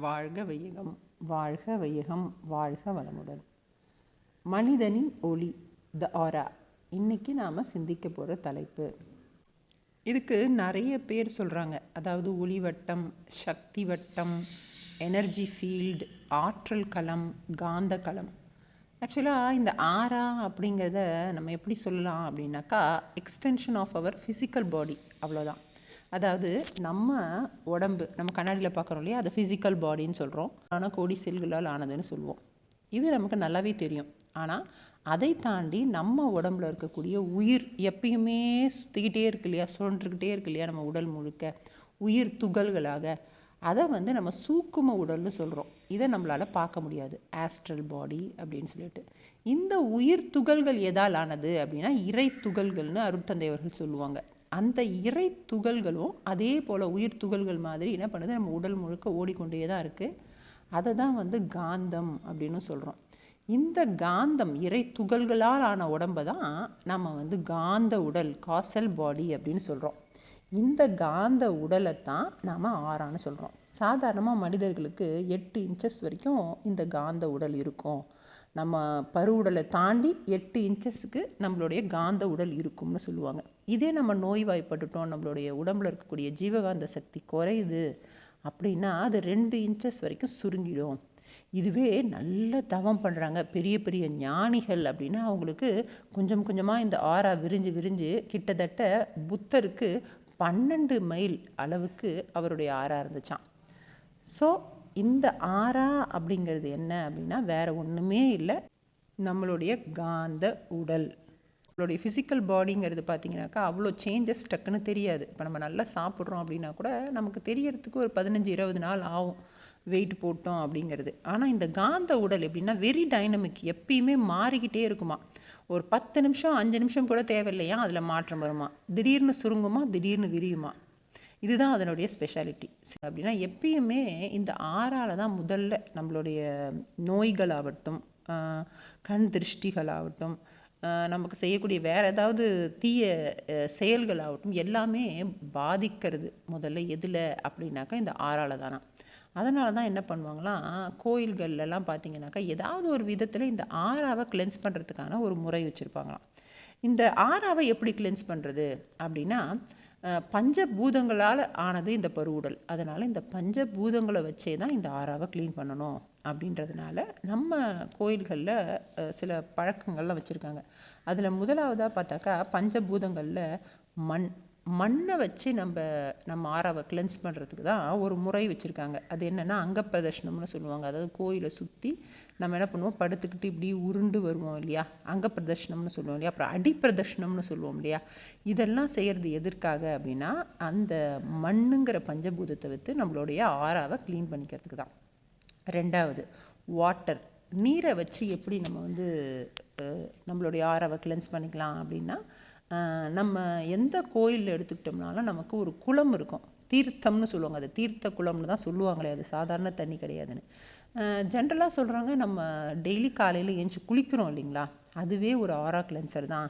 வாழ்க வையகம் வாழ்க வையகம் வாழ்க வளமுடன். மனிதனின் ஒளி த ஆரா இன்னைக்கு நாம் சிந்திக்க போகிற தலைப்பு. இதுக்கு நிறைய பேர் சொல்கிறாங்க அதாவது ஒளி வட்டம் சக்தி வட்டம் எனர்ஜி ஃபீல்டு ஆற்றல் களம் காந்த களம். ஆக்சுவலாக இந்த ஆரா அப்படிங்கிறத நம்ம எப்படி சொல்லலாம் அப்படின்னாக்கா extension of our physical body அவ்வளோதான் அதாவது நம்ம உடம்பு நம்ம கண்ணாடியில் பார்க்குறோம் இல்லையா? அது ஃபிசிக்கல் பாடின்னு சொல்கிறோம் ஆனால் கோடி செல்களால் ஆனதுன்னு சொல்லுவோம் இது நமக்கு நல்லாவே தெரியும். ஆனால் அதை தாண்டி நம்ம உடம்புல இருக்கக்கூடிய உயிர் எப்பயுமே சுற்றிக்கிட்டே இருக்கு இல்லையா? சுழன்றுக்கிட்டே இருக்கு இல்லையா? நம்ம உடல் முழுக்க. உயிர் துகள்களாக. அதை வந்து நம்ம சூக்கும உடல்னு சொல்கிறோம் இதை நம்மளால் பார்க்க முடியாது. ஆஸ்ட்ரல் பாடி அப்படின்னு சொல்லிட்டு. இந்த உயிர் துகள்கள் எதால் ஆனது அப்படின்னா இறை துகள்கள்னு அருட்தந்தையவர்கள் சொல்லுவாங்க. அந்த இறை துகள்களும் அதே போல் உயிர் துகள்கள் மாதிரி என்ன பண்ணுது? நம்ம உடல் முழுக்க ஓடிக்கொண்டே தான் இருக்குது அதை தான் வந்து காந்தம் அப்படின்னு சொல்கிறோம் இந்த காந்தம் இறை துகள்களால் ஆன உடம்பை தான் நம்ம வந்து காந்த உடல் காசல் பாடி அப்படின்னு சொல்கிறோம் இந்த காந்த உடலை தான் நாம் ஆறான்னு சொல்கிறோம் சாதாரணமாக மனிதர்களுக்கு எட்டு இன்ச்சஸ் வரைக்கும் இந்த காந்த உடல் இருக்கும். நம்ம பருவுடலை தாண்டி எட்டு இன்ச்சஸுக்கு நம்மளுடைய காந்த உடல் இருக்கும்னு சொல்லுவாங்க. இதே நம்ம நோய்வாய்ப்பட்டுட்டோம் நம்மளுடைய உடம்புல இருக்கக்கூடிய ஜீவகாந்த சக்தி குறையுது அப்படின்னா அது ரெண்டு இன்ச்சஸ் வரைக்கும் சுருங்கிடும். இதுவே நல்ல தவம் பண்ணுறாங்க பெரிய பெரிய ஞானிகள் அப்படின்னா அவங்களுக்கு கொஞ்சம் கொஞ்சமாக இந்த ஆறா விரிஞ்சு விரிஞ்சு கிட்டத்தட்ட புத்தருக்கு பன்னெண்டு மைல் அளவுக்கு அவருடைய ஆறா இருந்துச்சான் ஸோ இந்த ஆறா அப்படிங்கிறது என்ன அப்படின்னா வேறு ஒன்றுமே இல்லை. நம்மளுடைய காந்த உடல். நம்மளுடைய ஃபிசிக்கல் பாடிங்கிறது பார்த்தீங்கன்னாக்கா அவ்வளோ சேஞ்சஸ் டக்குன்னு தெரியாது. இப்போ நம்ம நல்லா சாப்பிட்றோம் அப்படின்னா கூட நமக்கு தெரியறதுக்கு ஒரு பதினஞ்சு இருபது நாள் ஆகும் வெயிட் போட்டோம் அப்படிங்கிறது. ஆனால் இந்த காந்த உடல் எப்படின்னா வெரி டைனமிக் எப்பயுமே மாறிக்கிட்டே இருக்குமா. ஒரு பத்து நிமிஷம் அஞ்சு நிமிஷம் கூட தேவையில்லையா? அதில் மாற்றம் வருமா. திடீர்னு சுருங்குமா? திடீர்னு விரியுமா? இதுதான் அதனுடைய ஸ்பெஷாலிட்டி அப்படின்னா எப்பயுமே இந்த ஆறால் தான் முதல்ல நம்மளுடைய நோய்களாகட்டும் கண் திருஷ்டிகளாகட்டும் நமக்கு செய்யக்கூடிய வேறு ஏதாவது தீய செயல்களாகட்டும் எல்லாமே பாதிக்கிறது முதல்ல எதில் அப்படின்னாக்கா இந்த ஆறால் தானா. அதனால தான் என்ன பண்ணுவாங்களாம் கோயில்கள்லாம் பார்த்தீங்கன்னாக்கா ஏதாவது ஒரு விதத்தில் இந்த ஆறாவை கிளென்ஸ் பண்ணுறதுக்கான ஒரு முறை வச்சுருப்பாங்களாம். இந்த ஆறாவை எப்படி கிளென்ஸ் பண்ணுறது அப்படின்னா பஞ்சபூதங்களால் ஆனது இந்த பருவுடல். அதனால் இந்த பஞ்சபூதங்களை வச்சே தான் இந்த ஆறாவை க்ளீன் பண்ணணும் அப்படின்றதுனால நம்ம கோயில்களில் சில பழக்கங்கள்லாம் வச்சுருக்காங்க. அதில் முதலாவதாக பார்த்தாக்கா பஞ்சபூதங்களில் மண் மண்ணை வச்சு நம்ம நம்ம ஆறாவை கிளென்ஸ் பண்ணுறதுக்கு தான் ஒரு முறை வச்சுருக்காங்க. அது என்னென்னா அங்கப்பிரதர்ஷனம்னு சொல்லுவாங்க. அதாவது கோயிலை சுற்றி நம்ம என்ன பண்ணுவோம்? படுத்துக்கிட்டு இப்படி உருண்டு வருவோம் இல்லையா? அங்கப்பிரதர்ஷனம்னு சொல்லுவோம் இல்லையா? அப்புறம் அடிப்பிரதர்ஷனம்னு சொல்லுவோம் இல்லையா? இதெல்லாம் செய்கிறது எதற்காக அப்படின்னா அந்த மண்ணுங்கிற பஞ்சபூதத்தை வைத்து நம்மளுடைய ஆறாவை க்ளீன் பண்ணிக்கிறதுக்கு தான். ரெண்டாவது வாட்டர் நீரை வச்சு எப்படி நம்ம வந்து நம்மளுடைய ஆறாவை கிளென்ஸ் பண்ணிக்கலாம் அப்படின்னா நம்ம எந்த கோயில் எடுத்துக்கிட்டோம்னாலும் நமக்கு ஒரு குளம் இருக்கும். தீர்த்தம்னு சொல்லுவாங்க. அது தீர்த்த குளம்னு தான் சொல்லுவாங்களே அது சாதாரண தண்ணி கிடையாதுன்னு. ஜென்ரலாக சொல்கிறாங்க நம்ம டெய்லி காலையில் ஏஞ்சி குளிக்கிறோம் இல்லைங்களா? அதுவே ஒரு ஆரா கிளென்சர் தான்.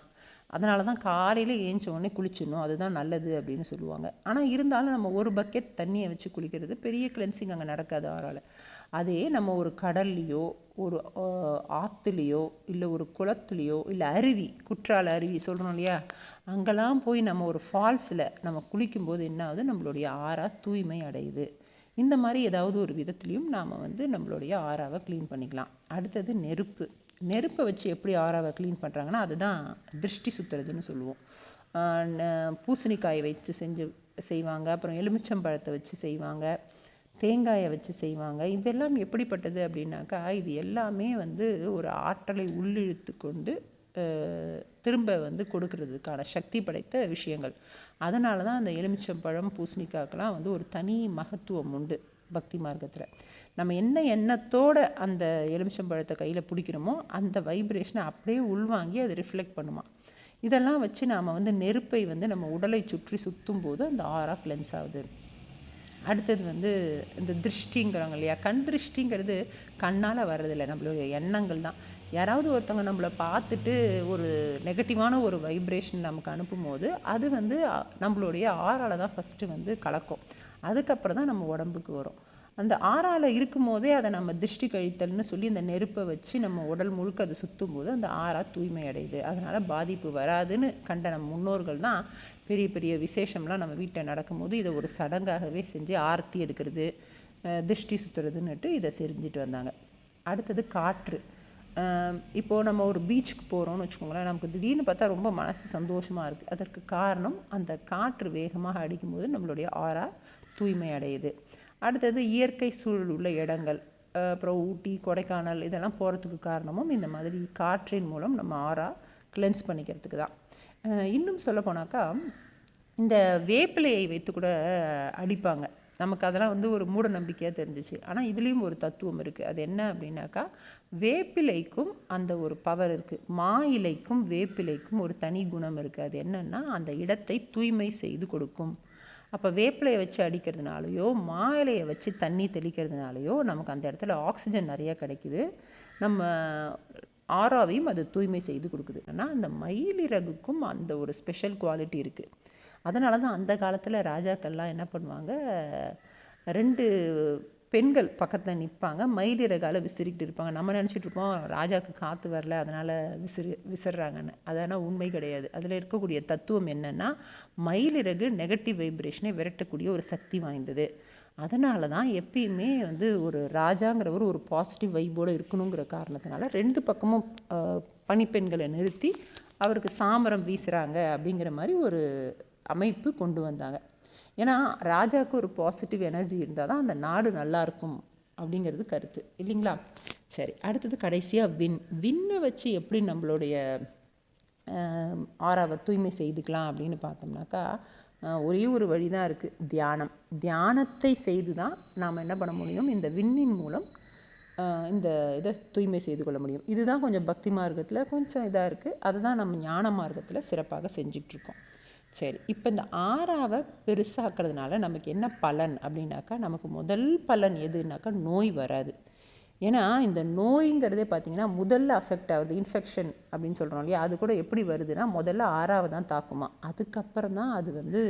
அதனால தான் காலையில் ஏஞ்ச உடனே குளிச்சிடணும். அதுதான் நல்லது அப்படின்னு சொல்லுவாங்க. ஆனால் இருந்தாலும் நம்ம ஒரு பக்கெட் தண்ணியை வச்சு குளிக்கிறது பெரிய கிளென்சிங் அங்கே நடக்காது ஆறால். அதே நம்ம ஒரு கடல்லையோ ஒரு ஆற்றுலையோ இல்லை ஒரு குளத்துலையோ இல்லை அருவி குற்றால அருவி சொல்கிறோம் இல்லையா? அங்கெல்லாம் போய் நம்ம ஒரு ஃபால்ஸில் நம்ம குளிக்கும்போது என்ன ஆகுது? நம்மளுடைய ஆறா தூய்மை அடையுது. இந்த மாதிரி ஏதாவது ஒரு விதத்துலேயும் நாம் வந்து நம்மளுடைய ஆறாவை க்ளீன் பண்ணிக்கலாம். அடுத்தது நெருப்பு. நெருப்பை வச்சு எப்படி ஆறாவை க்ளீன் பண்ணுறாங்கன்னா அதுதான் திருஷ்டி சுற்றுறதுன்னு சொல்லுவோம். பூசணிக்காயை வச்சு செஞ்சு செய்வாங்க. அப்புறம் எலுமிச்சம்பழத்தை வச்சு செய்வாங்க. தேங்காயை வச்சு செய்வாங்க. இதெல்லாம் எப்படிப்பட்டது அப்படின்னாக்கா இது எல்லாமே வந்து ஒரு ஆற்றலை உள்ளிழுத்து கொண்டு திரும்ப வந்து கொடுக்கறதுக்கான சக்தி படைத்த விஷயங்கள். அதனால தான் அந்த எலுமிச்சம்பழம் பூசணிக்காக்கெல்லாம் வந்து ஒரு தனி மகத்துவம் உண்டு. பக்தி மார்க்கத்தில். நம்ம என்ன எண்ணத்தோடு அந்த எலுமிச்சம்பழத்தை கையில் பிடிக்கிறோமோ அந்த வைப்ரேஷனை அப்படியே உள்வாங்கி அது ரிஃப்ளெக்ட் பண்ணுமா. இதெல்லாம் வச்சு நாம் வந்து நெருப்பை வந்து நம்ம உடலை சுற்றி சுற்றும் போது அந்த ஆறா கிளென்ஸ் ஆகுது. அடுத்தது வந்து இந்த திருஷ்டிங்கிறாங்க இல்லையா? கண் திருஷ்டிங்கிறது கண்ணால் வர்றதில்லை. நம்மளுடைய எண்ணங்கள் தான். யாராவது ஒருத்தவங்க நம்மளை பார்த்துட்டு ஒரு நெகட்டிவான ஒரு வைப்ரேஷன் நமக்கு அனுப்பும்போது அது வந்து நம்மளுடைய ஆறால் தான் ஃபஸ்ட்டு வந்து கலக்கும். அதுக்கப்புறம் தான் நம்ம உடம்புக்கு வரும். அந்த ஆறால் இருக்கும்போதே அதை நம்ம திருஷ்டி கழித்தல்னு சொல்லி அந்த நெருப்பை வச்சு நம்ம உடல் முழுக்க அதை சுற்றும் போது அந்த ஆறா தூய்மை அடையுது. அதனால் பாதிப்பு வராதுன்னு கண்ட நம்ம முன்னோர்கள் தான் பெரிய பெரிய விசேஷம்லாம் நம்ம வீட்டில் நடக்கும்போது இதை ஒரு சடங்காகவே செஞ்சு ஆர்த்தி எடுக்கிறது திருஷ்டி சுற்றுறதுன்னுட்டு இதை செஞ்சுட்டு வந்தாங்க. அடுத்தது காற்று. இப்போது இப்போ நம்ம ஒரு பீச்சுக்கு போகிறோம்னு வச்சுக்கோங்களேன் நமக்கு திடீர்னு பார்த்தா ரொம்ப மனசு சந்தோஷமாக இருக்குது அதற்கு காரணம் அந்த காற்று வேகமாக அடிக்கும்போது நம்மளுடைய ஆறா தூய்மை அடையுது. அடுத்தது இயற்கை சூழல் உள்ள இடங்கள் அப்புறம் ஊட்டி கொடைக்கானல் இதெல்லாம் போகிறதுக்கு காரணமும் இந்த மாதிரி காற்றின் மூலம் நம்ம ஆறா கிளென்ஸ் பண்ணிக்கிறதுக்கு தான். இன்னும் சொல்ல போனாக்கா இந்த வேப்பிலையை வைத்து கூட அடிப்பாங்க. நமக்கு அதெல்லாம் வந்து ஒரு மூட நம்பிக்கையாக தெரிஞ்சிச்சு. ஆனால் இதுலேயும் ஒரு தத்துவம் இருக்குது அது என்ன அப்படின்னாக்கா வேப்பிலைக்கும் அந்த ஒரு பவர் இருக்குது மா இலைக்கும் வேப்பிலைக்கும் ஒரு தனி குணம் இருக்குது அது என்னென்னா அந்த இடத்தை தூய்மை செய்து கொடுக்கும். அப்போ வேப்பிலையை வச்சு அடிக்கிறதுனாலையோ மா இலையை வச்சு தண்ணி தெளிக்கிறதுனாலையோ நமக்கு அந்த இடத்துல ஆக்சிஜன் நிறையா கிடைக்குது. நம்ம ஆறாவையும் அது தூய்மை செய்து கொடுக்குது. ஆனால் அந்த மயிலிறகுக்கும் அந்த ஒரு ஸ்பெஷல் குவாலிட்டி இருக்குது அதனால தான் அந்த காலத்தில் ராஜாக்கள்லாம் என்ன பண்ணுவாங்க ரெண்டு பெண்கள் பக்கத்தில் நிற்பாங்க மயிலிறகால விசிறிக்கிட்டு இருப்பாங்க. நம்ம நினச்சிட்டு இருப்போம் ராஜாக்கு காற்று வரல அதனால் விசிறி விசிறாங்கன்னு. அதனால் உண்மை கிடையாது. அதில் இருக்கக்கூடிய தத்துவம் என்னென்னா மயிலிறகு நெகட்டிவ் வைப்ரேஷனை விரட்டக்கூடிய ஒரு சக்தி வாய்ந்தது. அதனால தான் எப்பயுமே வந்து ஒரு ராஜாங்கிறவர் ஒரு பாசிட்டிவ் வைப்போடு இருக்கணுங்கிற காரணத்தினால ரெண்டு பக்கமும் பணிப்பெண்களை நிறுத்தி அவருக்கு சாமரம் வீசுகிறாங்க அப்படிங்கிற மாதிரி ஒரு அமைப்பு கொண்டு வந்தாங்க. ஏன்னா ராஜாவுக்கு ஒரு பாசிட்டிவ் எனர்ஜி இருந்தால் தான் அந்த நாடு நல்லா இருக்கும் அப்படிங்கிறது கருத்து. இல்லைங்களா? சரி அடுத்தது கடைசியாக வின் விண்ணை வச்சு எப்படி நம்மளுடைய ஆறாவை தூய்மை செய்துக்கலாம் அப்படின்னு பார்த்தோம்னாக்கா ஒரே ஒரு வழி தான் இருக்குது தியானம். தியானத்தை செய்து தான் நாம் என்ன பண்ண முடியும்? இந்த விண்ணின் மூலம் இந்த இதை தூய்மை செய்து கொள்ள முடியும். இதுதான் கொஞ்சம் பக்தி மார்க்கத்தில் கொஞ்சம் இதாக இருக்குது அதை தான் நம்ம ஞான மார்க்கத்தில் சிறப்பாக செஞ்சிட்ருக்கோம் சரி இப்போ இந்த ஆறாவை பெருசாக்குறதுனால நமக்கு என்ன பலன் அப்படின்னாக்கா நமக்கு முதல் பலன் எதுனாக்கா நோய் வராது. ஏன்னா இந்த நோய்ங்கிறதே பார்த்தீங்கன்னா முதல்ல அஃபெக்ட் ஆகுது இன்ஃபெக்ஷன் அப்படின்னு சொல்கிறோம் இல்லையா? அது கூட எப்படி வருதுன்னா முதல்ல ஆறாவை தான் தாக்குமா. அதுக்கப்புறம் தான் அது வந்து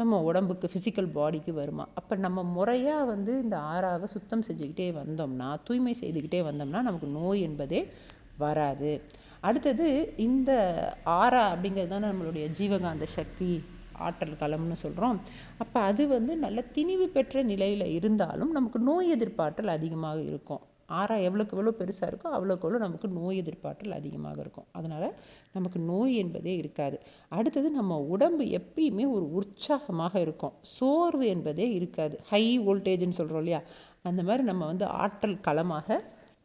நம்ம உடம்புக்கு ஃபிசிக்கல் பாடிக்கு வருமா. அப்போ நம்ம முறையாக வந்து இந்த ஆறாவை சுத்தம் செஞ்சுக்கிட்டே வந்தோம்னா தூய்மை செய்துக்கிட்டே வந்தோம்னா நமக்கு நோய் என்பதே வராது. அடுத்தது இந்த ஆறா அப்படிங்கிறது தான் நம்மளுடைய ஜீவகாந்த சக்தி ஆற்றல் களம்னு சொல்கிறோம் அப்போ அது வந்து நல்ல திணிவு பெற்ற நிலையில் இருந்தாலும் நமக்கு நோய் எதிர்ப்பாற்றல் அதிகமாக இருக்கும். ஆறா எவ்வளோக்கு எவ்வளோ பெருசாக இருக்கோ அவ்வளோக்கு எவ்வளோ நமக்கு நோய் எதிர்ப்பாற்றல் அதிகமாக இருக்கும். அதனால் நமக்கு நோய் என்பதே இருக்காது. அடுத்தது நம்ம உடம்பு எப்பயுமே ஒரு உற்சாகமாக இருக்கும். சோர்வு என்பதே இருக்காது. ஹை வோல்டேஜ்னு சொல்கிறோம் இல்லையா? அந்த மாதிரி நம்ம வந்து ஆற்றல் களமாக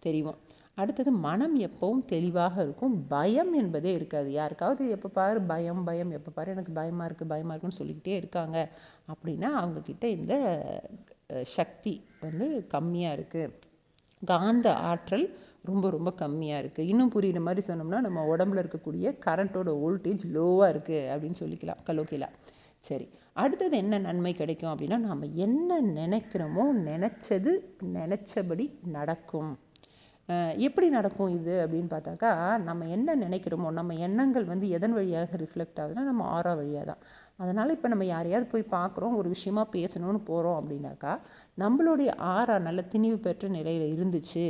தெரிவோம். அடுத்தது மனம் எப்பவும் தெளிவாக இருக்கும். பயம் என்பதே இருக்காது. யாருக்காவது எப்போ பாரு பயம் பயம் எப்போ பாரு எனக்கு பயமாக இருக்குது பயமாக இருக்குன்னு சொல்லிக்கிட்டே இருக்காங்க. அப்படின்னா அவங்கக்கிட்ட இந்த சக்தி வந்து கம்மியாக இருக்குது காந்த ஆற்றல் ரொம்ப ரொம்ப கம்மியாக இருக்குது இன்னும் புரியுற மாதிரி சொன்னோம்னா நம்ம உடம்புல இருக்கக்கூடிய கரண்ட்டோட வோல்டேஜ் லோவாக இருக்குது அப்படின்னு சொல்லிக்கலாம் கலோக்கிலாம் சரி. அடுத்தது என்ன நன்மை கிடைக்கும் அப்படின்னா நாம் என்ன நினைக்கிறோமோ நினச்சது நினச்சபடி நடக்கும். எப்படி நடக்கும் இது அப்படின்னு பார்த்தாக்கா நம்ம என்ன நினைக்கிறோமோ நம்ம எண்ணங்கள் வந்து எதன் வழியாக ரிஃப்ளெக்ட் ஆகுதுன்னா நம்ம ஆறா வழியாக தான் அதனால் இப்போ நம்ம யாரையாவது போய் பார்க்குறோம் ஒரு விஷயமா பேசணும்னு போகிறோம் அப்படின்னாக்கா நம்மளுடைய ஆறா நல்ல திணிவு பெற்ற நிலையில் இருந்துச்சு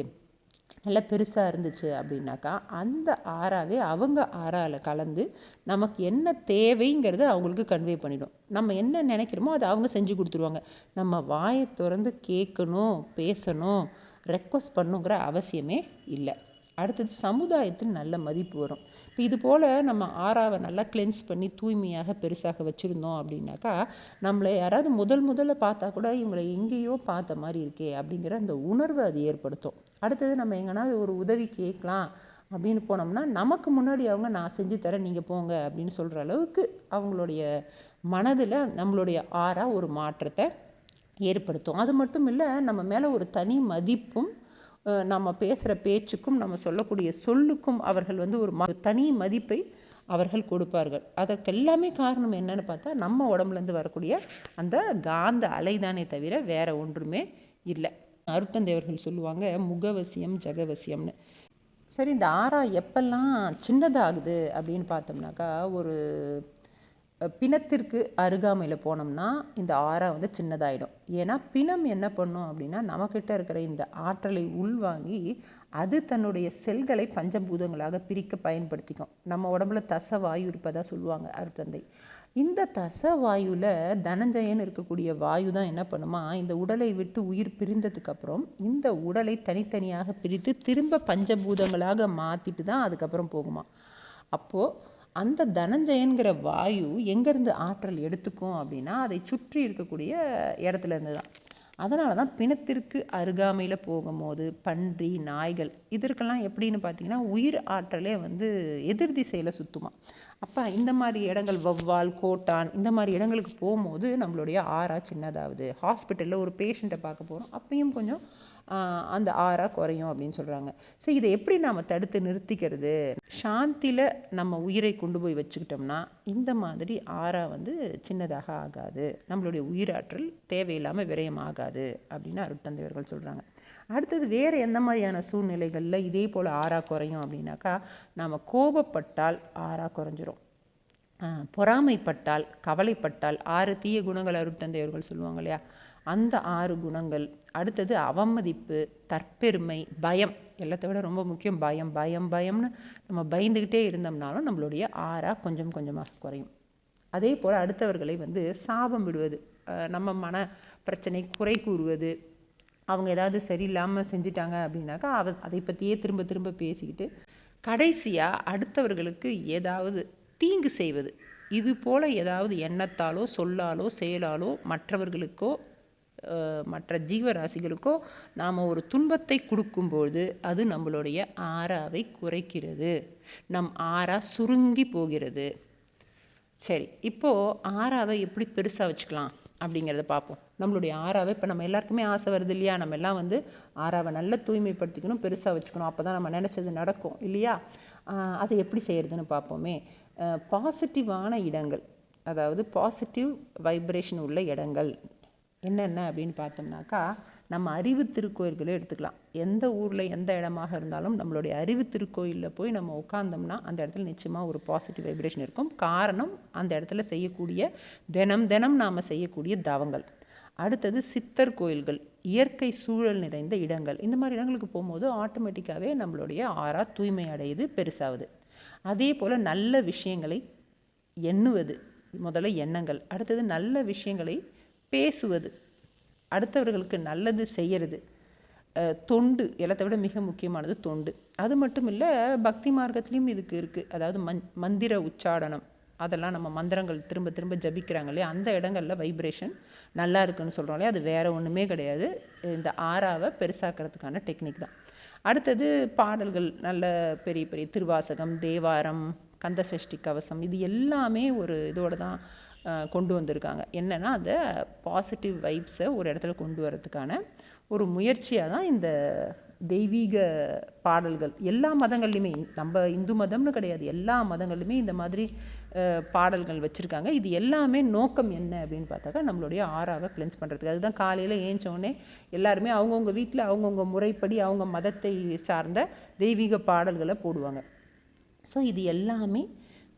நல்ல பெருசாக இருந்துச்சு அப்படின்னாக்கா அந்த ஆறாவே அவங்க ஆறாவில் கலந்து நமக்கு என்ன தேவைங்கிறத அவங்களுக்கு கன்வே பண்ணிடும். நம்ம என்ன நினைக்கிறோமோ அதை அவங்க செஞ்சு கொடுத்துருவாங்க. நம்ம வாயை திறந்து கேட்கணும் பேசணும் ரெக்வஸ்ட் பண்ணுங்கிற அவசியமே இல்லை. அடுத்தது சமுதாயத்தில் நல்ல மதிப்பு வரும். இப்போ இது போல் நம்ம ஆறாவை நல்லா கிளென்ஸ் பண்ணி தூய்மையாக பெருசாக வச்சுருந்தோம் அப்படின்னாக்கா நம்மளை யாராவது முதல் முதல்ல பார்த்தா கூட இவங்களை எங்கேயோ பார்த்த மாதிரி இருக்கே அப்படிங்கிற அந்த உணர்வை அது ஏற்படுத்தும். அடுத்தது நம்ம எங்கன்னா ஒரு உதவி கேட்கலாம் அப்படின்னு போனோம்னா நமக்கு முன்னாடி அவங்க நான் செஞ்சு தரேன் நீங்கள் போங்க அப்படின்னு சொல்கிற அளவுக்கு அவங்களுடைய மனதில் நம்மளுடைய ஆறா ஒரு மாற்றத்தை ஏற்படுத்தும். அது மட்டும் இல்லை நம்ம மேலே ஒரு தனி மதிப்பும் நம்ம பேசுகிற பேச்சுக்கும் நம்ம சொல்லக்கூடிய சொல்லுக்கும் அவர்கள் வந்து ஒரு ம தனி மதிப்பை அவர்கள் கொடுப்பார்கள். அதற்கு எல்லாமே காரணம் என்னன்னு பார்த்தா நம்ம உடம்புலேருந்து வரக்கூடிய அந்த காந்த அலைதானே தவிர வேற ஒன்றுமே இல்லை. அருட்தந்தையவர்கள் சொல்லுவாங்க முகவசியம் ஜெகவசியம்னு. சரி இந்த ஆறா எப்பெல்லாம் சின்னதாகுது அப்படின்னு பார்த்தோம்னாக்கா ஒரு பிணத்திற்கு அருகாமையில் போனோம்னா இந்த ஆறா வந்து சின்னதாயிடும். ஏன்னா பிணம் என்ன பண்ணும் அப்படின்னா நம்மக்கிட்ட இருக்கிற இந்த ஆற்றலை உள்வாங்கி அது தன்னுடைய செல்களை பஞ்சபூதங்களாக பிரிக்க பயன்படுத்திக்கும். நம்ம உடம்புல தச வாயு இருப்பதாக சொல்லுவாங்க அருத்தந்தை. இந்த தச வாயுவில் தனஞ்சயன் இருக்கக்கூடிய வாயு தான் என்ன பண்ணுமா இந்த உடலை விட்டு உயிர் பிரிந்ததுக்கப்புறம் இந்த உடலை தனித்தனியாக பிரித்து திரும்ப பஞ்சபூதங்களாக மாற்றிட்டு தான் அதுக்கப்புறம் போகுமா. அப்போது அந்த தனஞ்சயன்கிற வாயு எங்கேருந்து ஆற்றல் எடுத்துக்கும் அப்படின்னா அதை சுற்றி இருக்கக்கூடிய இடத்துல இருந்து தான் அதனால தான் பிணத்திற்கு அருகாமையில் போகும்போது பன்றி நாய்கள் இதற்கெல்லாம் எப்படின்னு பார்த்தீங்கன்னா உயிர் ஆற்றலே வந்து எதிர் திசையில் சுற்றுமா அப்போ இந்த மாதிரி இடங்கள் வவ்வால் கோட்டான் இந்த மாதிரி இடங்களுக்கு போகும்போது நம்மளுடைய ஆறா சின்னதாகுது ஹாஸ்பிட்டலில் ஒரு பேஷண்ட்டை பார்க்க போகிறோம் அப்பயும் கொஞ்சம் அந்த ஆறாக குறையும் அப்படின்னு சொல்கிறாங்க ஸோ இதை எப்படி நாம் தடுத்து நிறுத்திக்கிறது? சாந்தியில் நம்ம உயிரை கொண்டு போய் வச்சுக்கிட்டோம்னா இந்த மாதிரி ஆறாக வந்து சின்னதாக ஆகாது. நம்மளுடைய உயிராற்றல் தேவையில்லாமல் விரயமாகாது அப்படின்னு அருட்தந்தையர்கள் சொல்கிறாங்க அடுத்தது வேறு எந்த மாதிரியான சூழ்நிலைகளில் இதே போல் ஆறா குறையும் அப்படின்னாக்கா நாம் கோபப்பட்டால் ஆறா குறைஞ்சிரும். பொறாமைப்பட்டால் கவலைப்பட்டால் ஆறு தீய குணங்கள் அருட்தந்தையர்கள் சொல்லுவாங்க இல்லையா? அந்த ஆறு குணங்கள் அடுத்தது அவமதிப்பு தற்பெருமை பயம். எல்லாத்தை விட ரொம்ப முக்கியம் பயம். பயம் பயம்னு நம்ம பயந்துக்கிட்டே இருந்தோம்னாலும் நம்மளுடைய ஆறா கொஞ்சம் கொஞ்சமாக குறையும். அதே போல் அடுத்தவர்களை வந்து சாபம் விடுவது நம்ம மன பிரச்சனை குறை கூறுவது அவங்க ஏதாவது சரியில்லாமல் செஞ்சிட்டாங்க அப்படின்னாக்கா அவ அதை பற்றியே திரும்ப திரும்ப பேசிக்கிட்டு கடைசியாக அடுத்தவர்களுக்கு ஏதாவது தீங்கு செய்வது. இது போல் ஏதாவது எண்ணத்தாலோ சொல்லாலோ செயலாலோ மற்றவர்களுக்கோ மற்ற ஜீவராசிகளுக்கோ நாம் ஒரு துன்பத்தை கொடுக்கும்போது அது நம்மளுடைய ஆறாவை குறைக்கிறது. நம் ஆறா சுருங்கி போகிறது. சரி இப்போது ஆறாவை எப்படி பெருசாக வச்சுக்கலாம் அப்படிங்கிறத பார்ப்போம். நம்மளுடைய ஆறாவை இப்போ நம்ம எல்லாருக்குமே ஆசை வருது இல்லையா? நம்ம எல்லாம் வந்து ஆறாவை நல்லா தூய்மைப்படுத்திக்கணும் பெருசாக வச்சுக்கணும். அப்போ தான் நம்ம நினச்சது நடக்கும் இல்லையா? அதை எப்படி செய்கிறதுன்னு பார்ப்போமே. பாசிட்டிவான இடங்கள் அதாவது பாசிட்டிவ் வைப்ரேஷன் உள்ள இடங்கள் என்னென்ன அப்படின்னு பார்த்தோம்னாக்கா நம்ம அறிவு திருக்கோயில்களே எடுத்துக்கலாம். எந்த ஊரில் எந்த இடமாக இருந்தாலும் நம்மளுடைய அறிவு திருக்கோயிலில் போய் நம்ம உட்காந்தோம்னா அந்த இடத்துல நிச்சயமாக ஒரு பாசிட்டிவ் வைப்ரேஷன் இருக்கும். காரணம் அந்த இடத்துல செய்யக்கூடிய தினம் தினம் நாம் செய்யக்கூடிய தவங்கள். அடுத்தது சித்தர் கோயில்கள் இயற்கை சூழல் நிறைந்த இடங்கள். இந்த மாதிரி இடங்களுக்கு போகும்போது ஆட்டோமேட்டிக்காகவே நம்மளுடைய ஆறா தூய்மை அடையுது பெருசாகுது. அதே போல் நல்ல விஷயங்களை எண்ணுவது முதல்ல எண்ணங்கள். அடுத்தது நல்ல விஷயங்களை பேசுவது அடுத்தவர்களுக்கு நல்லது செய்யறது தொண்டு எல்லாத்தை விட மிக முக்கியமானது தொண்டு. அது மட்டும் இல்லை பக்தி மார்க்கத்துலேயும் இதுக்கு இருக்குது அதாவது மந் மந்திர உச்சாடனம் அதெல்லாம் நம்ம மந்திரங்கள் திரும்ப திரும்ப ஜபிக்கிறாங்க இல்லையா? அந்த இடங்களில் வைப்ரேஷன் நல்லா இருக்குன்னு சொல்கிறோம் இல்லையா? அது வேறு ஒன்றுமே கிடையாது. இந்த ஆறாவை பெருசாக்கிறதுக்கான டெக்னிக் தான். அடுத்தது பாடல்கள் நல்ல பெரிய பெரிய திருவாசகம் தேவாரம் கந்தசஷ்டி கவசம் இது எல்லாமே ஒரு இதோட தான் கொண்டு வந்திருக்காங்க. என்னென்னா அந்த பாசிட்டிவ் வைப்ஸை ஒரு இடத்துல கொண்டு வரதுக்கான ஒரு முயற்சியாக தான் இந்த தெய்வீக பாடல்கள் எல்லா மதங்கள்லையுமே நம்ம இந்து மதம்னு கிடையாது எல்லா மதங்கள்லையுமே இந்த மாதிரி பாடல்கள் வச்சுருக்காங்க. இது எல்லாமே நோக்கம் என்ன அப்படின்னு பார்த்தாக்கா நம்மளுடைய ஆறாவை கிளென்ஸ் பண்ணுறதுக்கு அதுதான் காலையில் ஏஞ்சோடனே எல்லாருமே அவங்கவுங்க வீட்டில் அவங்கவுங்க முறைப்படி அவங்க மதத்தை சார்ந்த தெய்வீக பாடல்களை போடுவாங்க. ஸோ இது எல்லாமே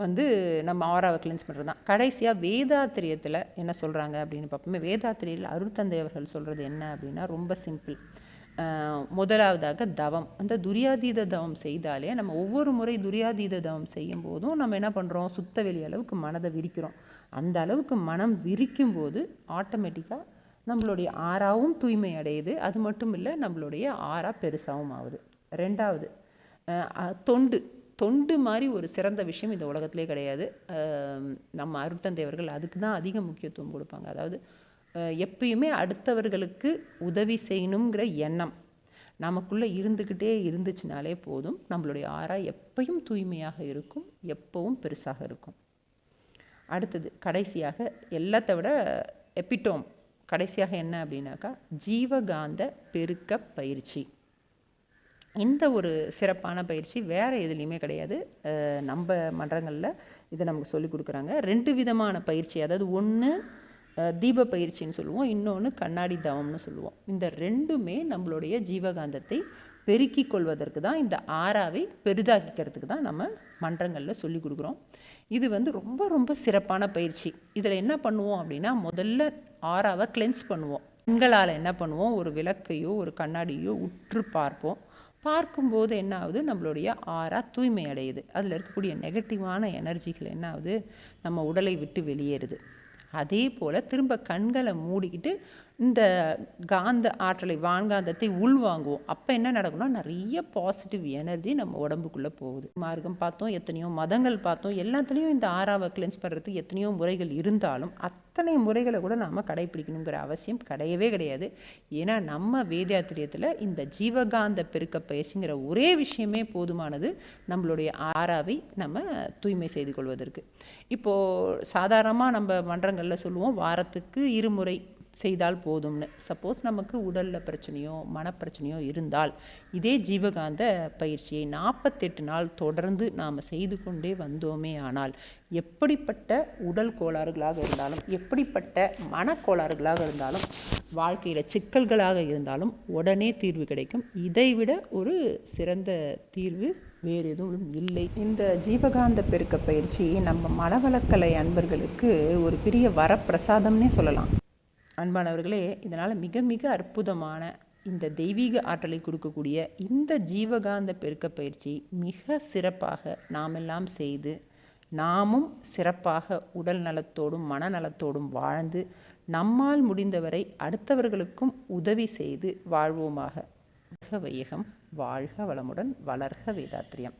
வந்து நம்ம ஆறாவை கிளென்ஸ் பண்ணுறது தான் கடைசியாக வேதாத்திரியத்தில் என்ன சொல்கிறாங்க அப்படின்னு பார்ப்போமே வேதாத்திரியில் அருட்தந்தை அவர்கள் சொல்கிறது என்ன அப்படின்னா ரொம்ப சிம்பிள் முதலாவதாக தவம். அந்த துரியாதீத தவம் செய்தாலே நம்ம ஒவ்வொரு முறை துரியாதீத தவம் செய்யும் போதும் நம்ம என்ன பண்ணுறோம் சுத்த வெளி அளவுக்கு மனதை விரிக்கிறோம். அந்த அளவுக்கு மனம் விரிக்கும் போது ஆட்டோமேட்டிக்காக நம்மளுடைய ஆறாவும் தூய்மை அடையுது. அது மட்டும் இல்லை நம்மளுடைய ஆறா பெருசாகவும் ஆகுது. ரெண்டாவது தொண்டு. தொண்டு மாதிரி ஒரு சிறந்த விஷயம் இந்த உலகத்திலே கிடையாது. நம்ம அருட்தந்தையவர்கள் அதுக்கு தான் அதிக முக்கியத்துவம் கொடுப்பாங்க. அதாவது எப்பயுமே அடுத்தவர்களுக்கு உதவி செய்யணுங்கிற எண்ணம் நமக்குள்ளே இருந்துக்கிட்டே இருந்துச்சுனாலே போதும் நம்மளுடைய ஆறா எப்பையும் தூய்மையாக இருக்கும் எப்பவும் பெருசாக இருக்கும். அடுத்தது கடைசியாக எல்லாத்தை விட எப்பிட்டோம் கடைசியாக என்ன அப்படின்னாக்கா ஜீவகாந்த பெருக்க பயிற்சி. இந்த ஒரு சிறப்பான பயிற்சி வேறு எதுலேயுமே கிடையாது. நம்ம மன்றங்களில் இதை நமக்கு சொல்லி கொடுக்குறாங்க. ரெண்டு விதமான பயிற்சி அதாவது ஒன்று தீப பயிற்சின்னு சொல்லுவோம். இன்னொன்று கண்ணாடி தவம்னு சொல்லுவோம். இந்த ரெண்டுமே நம்மளுடைய ஜீவகாந்தத்தை பெருக்கிக் கொள்வதற்கு தான் இந்த ஆறாவை பெரிதாக்கிக்கிறதுக்கு தான் நம்ம மன்றங்களில் சொல்லி கொடுக்குறோம். இது வந்து ரொம்ப ரொம்ப சிறப்பான பயிற்சி. இதில் என்ன பண்ணுவோம் அப்படின்னா முதல்ல ஆறாவை கிளென்ஸ் பண்ணுவோம். பெண்களால் என்ன பண்ணுவோம்? ஒரு விளக்கையோ ஒரு கண்ணாடியோ உற்று பார்ப்போம். பார்க்கும்போது என்ன ஆகுது? நம்மளுடைய ஆறா தூய்மை அடையுது. அதில் இருக்கக்கூடிய நெகட்டிவான எனர்ஜிகள் என்ன ஆகுது? நம்ம உடலை விட்டு வெளியேறுது. அதே போல் திரும்ப கண்களை மூடிக்கிட்டு இந்த காந்த ஆற்றலை வான்காந்தத்தை உள்வாங்குவோம். அப்போ என்ன நடக்கும்னா நிறைய பாசிட்டிவ் எனர்ஜி நம்ம உடம்புக்குள்ளே போகுது. மார்க்கம் பார்த்தோம் எத்தனையோ மதங்கள் பார்த்தோம் எல்லாத்துலேயும் இந்த ஆறாவை கிளென்ஸ் பண்ணுறதுக்கு எத்தனையோ முறைகள் இருந்தாலும் அத்தனை முறைகளை கூட நாம் கடைப்பிடிக்கணுங்கிற அவசியம் கிடையவே கிடையாது. ஏன்னா நம்ம வேதாத்திரியத்தில் இந்த ஜீவகாந்த பெருக்க பயிற்சிங்கிற ஒரே விஷயமே போதுமானது நம்மளுடைய ஆறாவை நம்ம தூய்மை செய்து கொள்வதற்கு. இப்போது சாதாரணமாக நம்ம மன்றங்களில் சொல்லுவோம் வாரத்துக்கு இருமுறை செய்தால் போதும்னு. சப்போஸ் நமக்கு உடலில் பிரச்சனையோ மனப்பிரச்சனையோ இருந்தால் இதே ஜீவகாந்த பயிற்சியை நாற்பத்தெட்டு நாள் தொடர்ந்து நாம் செய்து கொண்டே வந்தோமே ஆனால் எப்படிப்பட்ட உடல் கோளாறுகளாக இருந்தாலும் எப்படிப்பட்ட மனக்கோளாறுகளாக இருந்தாலும் வாழ்க்கையில் சிக்கல்களாக இருந்தாலும் உடனே தீர்வு கிடைக்கும். இதைவிட ஒரு சிறந்த தீர்வு வேறு எதுவும் இல்லை. இந்த ஜீவகாந்த பெருக்க பயிற்சி நம்ம மனவளக்கலை அன்பர்களுக்கு ஒரு பெரிய வரப்பிரசாதம்னே சொல்லலாம். அன்பானவர்களே இதனால் மிக மிக அற்புதமான இந்த தெய்வீக ஆற்றலை கொடுக்கக்கூடிய இந்த ஜீவகாந்த பெருக்க பயிற்சி மிக சிறப்பாக நாமெல்லாம் செய்து நாமும் சிறப்பாக உடல் நலத்தோடும் மனநலத்தோடும் வாழ்ந்து நம்மால் முடிந்தவரை அடுத்தவர்களுக்கும் உதவி செய்து வாழ்வோமாக. வையகம். வாழ்க வளமுடன் வளர்க வேதாத்திரியம்.